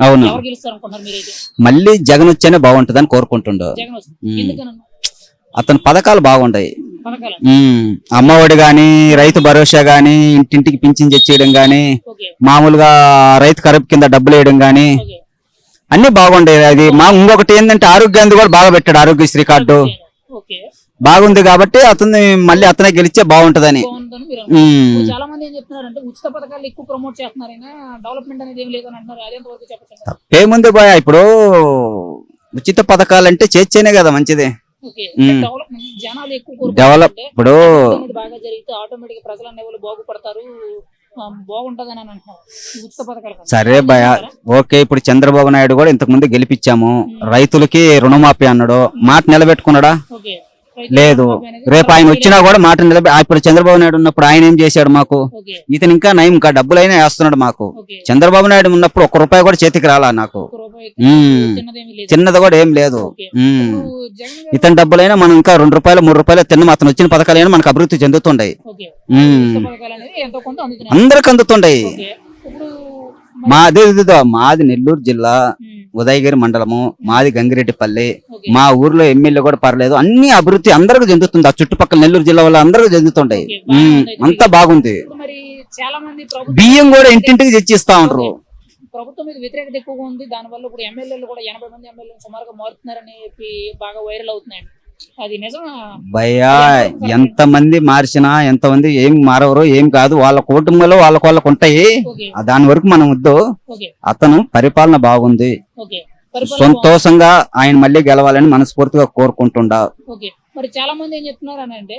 అవును. మళ్ళీ జగన్ వచ్చేనే కోరుకుంటుండు. వస్తుంది ఉమ్. ఎందుకనన్నా అతని పథకాలు బాగుంటాయి. అమ్మఒడి గాని రైతు భరోసా గాని ఇంటింటికి పింఛన్ తెచ్చేయడం గాని మామూలుగా రైతు కరుపు కింద డబ్బులు వేయడం గాని అన్ని బాగుండేవి అది. మా ఇంకొకటి ఏంటంటే ఆరోగ్యాన్ని కూడా బాగా పెట్టాడు ఆరోగ్యశ్రీ కార్డు. బాగుంది కాబట్టి అతన్ని మళ్ళీ అతనే గెలిస్తే బాగుంటదని. బాగుందని మీరు అనుకుంటున్నారు. చాలా మంది ఏం చెప్తున్నారంటే ఉచిత పథకాలు ఎక్కువ ప్రమోట్ చేస్తున్నారైనా డెవలప్మెంట్ అనేది ఏం లేదని అంటున్నారు. అదే వరకు చెప్పచ్చు ఏముంది బాయ్ ఇప్పుడు ఉచిత పథకాలంటే చేర్చేనే కదా మంచిది. ఓకే ఉమ్. డెవలప్మెంట్ జనాలు ఎక్కువ డెవలప్ ఇప్పుడు అనేది బాగా జరిగితే ఆటోమేటిక్ ప్రజలు అనేవాళ్ళు బాగుపడతారు ఆ, బాగుంటదని అని అంటున్నారు. ఈ ఉచిత పథకాలు కన్నా. సరే భయ ఓకే ఇప్పుడు చంద్రబాబు నాయుడు కూడా ఇంతకు ముందు గెలిపించాము. రైతులకి రుణమాఫీ అన్నాడు. మాట నిలబెట్టుకున్నాడా? లేదు. రేపు ఆయన వచ్చినా కూడా మాట నిలబె ఆ, ఇప్పుడు చంద్రబాబు నాయుడు ఉన్నప్పుడు ఆయన ఏం చేశాడు మాకు? ఇతను ఇంకా నయం ఇంకా డబ్బులైనా వేస్తున్నాడు మాకు. చంద్రబాబు నాయుడు ఉన్నప్పుడు ఒక్క రూపాయి కూడా చేతికి రాలా నాకు. చిన్నది కూడా ఏం లేదు. ఇతని డబ్బులైనా మనం ఇంకా రెండు రూపాయలు మూడు రూపాయలు తిన్నాం. అతను వచ్చిన పథకాలైనా మనకు అభివృద్ధి చెందుతుండయి. అందరికి అందుతుండయి. మాది మాది నెల్లూరు జిల్లా. ఉదయగిరి మండలము మాది గంగిరెడ్డిపల్లి. మా ఊర్లో ఎమ్మెల్యే కూడా పర్లేదు. అన్ని అభివృద్ధి అందరికి చెందుతుంది. ఆ చుట్టుపక్కల నెల్లూరు జిల్లా వాళ్ళు అందరికి చెందుతుంటాయి. అంతా బాగుంది. బియ్యం కూడా ఇంటింటికి తెచ్చిస్తా ఉంటారు. ప్రభుత్వం మీద వ్యతిరేకత ఎక్కువగా ఉంది. దానివల్ల ఇప్పుడు ఎమ్మెల్యేలు కూడా ఎనభై మంది ఎమ్మెల్యేలు సుమారుగా మారుతున్నారని చెప్పి బాగా వైరల్ అవుతున్నాయండి అది నిజమా? భయ్యా ఎంత మంది మార్చినా ఎంత మంది ఏం మారవరు ఏం కాదు వాళ్ళ కుటుంబంలో వాళ్ళకి వాళ్ళకు ఉంటాయి. దాని వరకు మనం వద్దు. అతను పరిపాలన బాగుంది. సంతోషంగా ఆయన మళ్ళీ గెలవాలని మనస్ఫూర్తిగా కోరుకుంటుండా. మరి చాలా మంది ఏం చెప్తున్నారు అని అంటే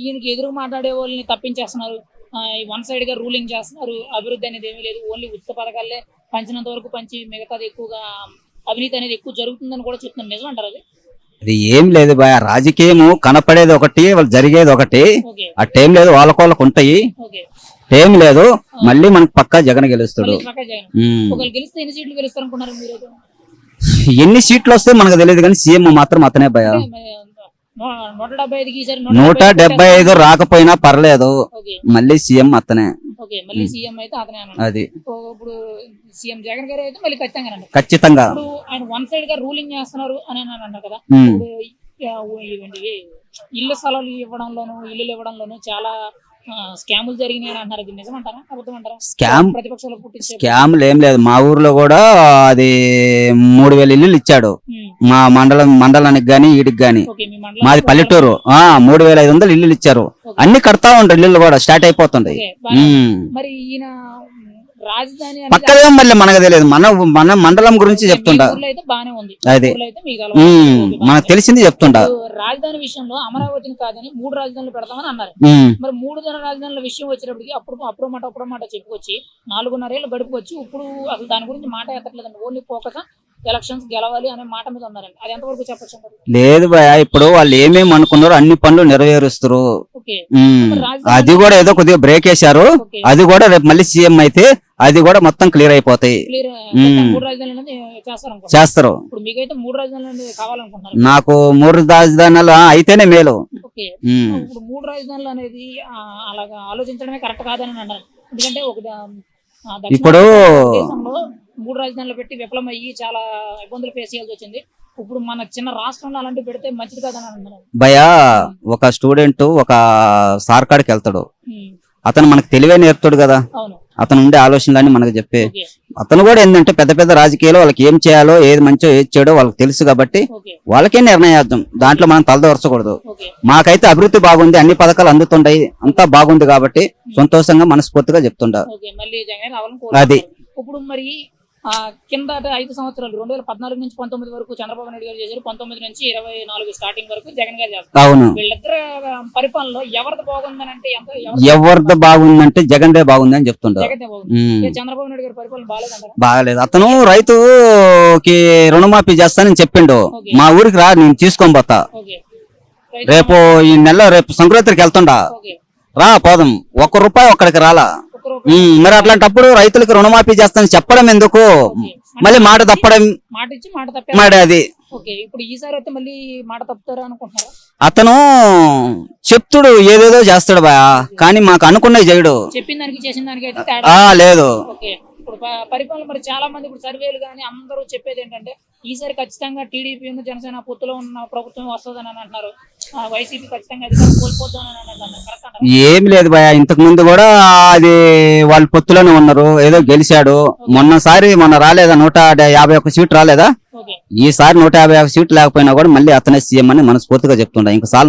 ఈయనకి ఎదురు మాట్లాడే వాళ్ళని తప్పించేస్తున్నారు. వన్ సైడ్గా రూలింగ్ చేస్తున్నారు. అభివృద్ధి అనేది ఏమీ లేదు. ఓన్లీ ఉచిత పథకాలే పంచినంత వరకు పంచి మిగతాది ఎక్కువగా అవినీతి అనేది ఎక్కువ జరుగుతుందని కూడా చెప్తున్నారు. నిజం అంటారు అది? అది ఏం లేదు భయ రాజకీయము కనపడేది ఒకటి వాళ్ళు జరిగేది ఒకటి. ఓకే. అట్టేం లేదు వాళ్ళకి వాళ్ళకు ఉంటాయి ఏం లేదు మళ్ళీ మనకు పక్కా జగన్ గెలుస్తాడు. ఎన్ని సీట్లు వస్తే మనకు తెలియదు కానీ సీఎం మాత్రం అతనే భయ. నూట డెబ్బై ఐదు రాకపోయినా పర్లేదు. మళ్ళీ సీఎం అతనే. ఓకే మళ్ళీ సీఎం అయితే అతనే అన్నాడు. అది. ఇప్పుడు సీఎం జగన్ గారు అయితే మళ్ళీ ఖచ్చితంగా అన్నాడు. ఖచ్చితంగా. ఇప్పుడు ఆయన వన్ సైడ్గా రూలింగ్ చేస్తున్నారు అని అని అన్నారు కదా. ఇప్పుడు ఇల్లు స్థలాలు ఇవ్వడంలోను ఇల్లులు ఇవ్వడంలోను చాలా స్కాములు జరిగినాయి అంటారు అది నిజమంటారా? అబద్ధం అంటారా? స్కామ్ ప్రతిపక్షాలు పుట్టించే స్కామ్లు ఏం లేదు. మా ఊర్లో కూడా అది మూడు వేల ఇల్లులు ఇచ్చాడు. మా మండలం మండలానికి గాని ఈడికి గాని. మాది పల్లెటూరు. ఆ మూడు వేల ఐదు వందలు ఇల్లులు ఇచ్చారు. అన్ని కడతా ఉంటారు ఇల్లులు కూడా స్టార్ట్ అయిపోతుంది. మరి ఈయన రాజధాని పక్కదే మళ్ళీ మనకు తెలియదు. మన మన మండలం గురించి ఉంది. అది. మనకు. తెలిసింది ఇప్పుడు రాజధాని విషయంలో అమరావతిని కాదని మూడు రాజధానులు పెడతామని అన్నారు. మరి మూడు జన రాజధానుల విషయం వచ్చేటప్పటికి అప్పుడు అప్పుడు మాట అప్పుడు మాట చెప్పుకొచ్చి నాలుగున్నరేళ్ళు గడుపుకొచ్చి ఇప్పుడు అసలు దాని గురించి మాట ఎత్తట్లేదండి. ఓన్లీ ఫోకస్ ఎలక్షన్స్ గెలవాలి అనే మాట మీద ఉన్నారండి. అది ఎంతవరకు చెప్పచ్చు? లేదు భయ ఇప్పుడు వాళ్ళు ఏమేమి అనుకున్నారో అన్ని పనులు నెరవేరుస్తారు అది కూడా ఏదో కొద్దిగా బ్రేక్ వేశారు. అది కూడా రేపు మళ్ళీ సీఎం అయితే అది కూడా మొత్తం క్లియర్ అయిపోతాయి. చేస్తారు నాకు మూడు రాజధానులు అయితేనే మేలు. మూడు రాజధానులు అనేది అలాగా ఆలోచించడమే కరెక్ట్ కాదని అన్నారు. ఎందుకంటే ఒక ఇప్పుడు మూడు రాజధానులు పెట్టి విఫలమయ్యి చాలా ఇబ్బందులు ఫేస్ చేయాల్సి వచ్చింది. ఇప్పుడు మన చిన్న రాష్ట్రంలో అలాంటివి పెడితే మంచిది కాదని అంటున్నారు. భయ ఒక స్టూడెంట్ ఒక సార్ కాడికి వెళ్తాడు. అతను మనకు తెలివే నేర్పుతాడు కదా. అవును. అతను ఉండే ఆలోచనలన్నీ మనకు చెప్పి. అతను కూడా ఏంటంటే పెద్ద పెద్ద రాజకీయాలు వాళ్ళకి ఏం చేయాలో ఏది మంచో ఏది చెడో వాళ్ళకి తెలుసు కాబట్టి వాళ్ళకే నిర్ణయార్థం దాంట్లో మనం తలదొరచకూడదు మాకైతే అభివృద్ధి బాగుంది అన్ని పథకాలు అందుతుంటాయి అంతా బాగుంది కాబట్టి సంతోషంగా మనస్ఫూర్తిగా చెప్తుండా అది. ఇప్పుడు మరి కింద ఐదు సంవత్సరాలు రెండు వేల పద్నాలుగు నుంచి పంతొమ్మిది వరకు చంద్రబాబు నాయుడు గారు చేశారు పంతొమ్మిది నుంచి ఇరవై నాలుగు స్టార్టింగ్ వరకు జగన్ గారు చేస్తారు. అవును. వీళ్ళిద్దరు పరిపాలనలో ఎవరిది బాగుందని అంటే ఎంత ఎవరిది బాగుందంటే జగన్ దే బాగుంది. అని. ఇక చంద్రబాబు నాయుడు గారి పరిపాలన బాగాలేదంటారా? బాగలేదు. అతను రైతుకి రుణమాఫీ చేస్తానని చెప్పిండు. మా ఊరికి రా నేను తీసుకొని పోతా. రేపు ఈ నెల రేపు సంక్రాంతికి వెళ్తుండా. రా పోదాం. ఒక్క రూపాయి ఒక్కడికి రాలా. మరి అట్లాంటప్పుడు రైతులకు రుణమాఫీ చేస్తానని చెప్పడం ఎందుకు? మళ్ళీ మాట తప్పడం మాట ఇచ్చి మాట తప్పే మరి అది. ఓకే. ఇప్పుడు ఈసారి అయితే మళ్ళీ మాట తప్పుతారా అనుకుంటున్నారా? అతను చెప్తుడు ఏదేదో చేస్తాడు బా కానీ మాకు అనుకున్నవి చేయడు చెప్పిన దానికి చేసిన దానికి అయితే తేడా. ఆ లేదు ఇప్పుడు పరిపాలన మరి చాలా మంది ఇప్పుడు సర్వేలు కానీ అందరూ చెప్పేది ఏంటంటే ఈసారి ఖచ్చితంగా టీడీపీ జనసేన పొత్తులో ఉన్న ప్రభుత్వం వస్తుందని అంటున్నారు. వైసీపీ ఖచ్చితంగా అధికారం కరెక్ట్ అంటారా? ఏం లేదు భయ ఇంతకు ముందు కూడా అది వాళ్ళు పొత్తులోనే ఉన్నారు ఏదో గెలిచాడు. మొన్నసారి మొన్న రాలేదా నూట యాభై ఒక్క సీట్ రాలేదా? ఈసారి నూట యాభై ఒక్క సీట్ లేకపోయినా కూడా మళ్ళీ అతనే సీఎం అని మనస్ఫూర్తిగా చెప్తుండ ఇంకా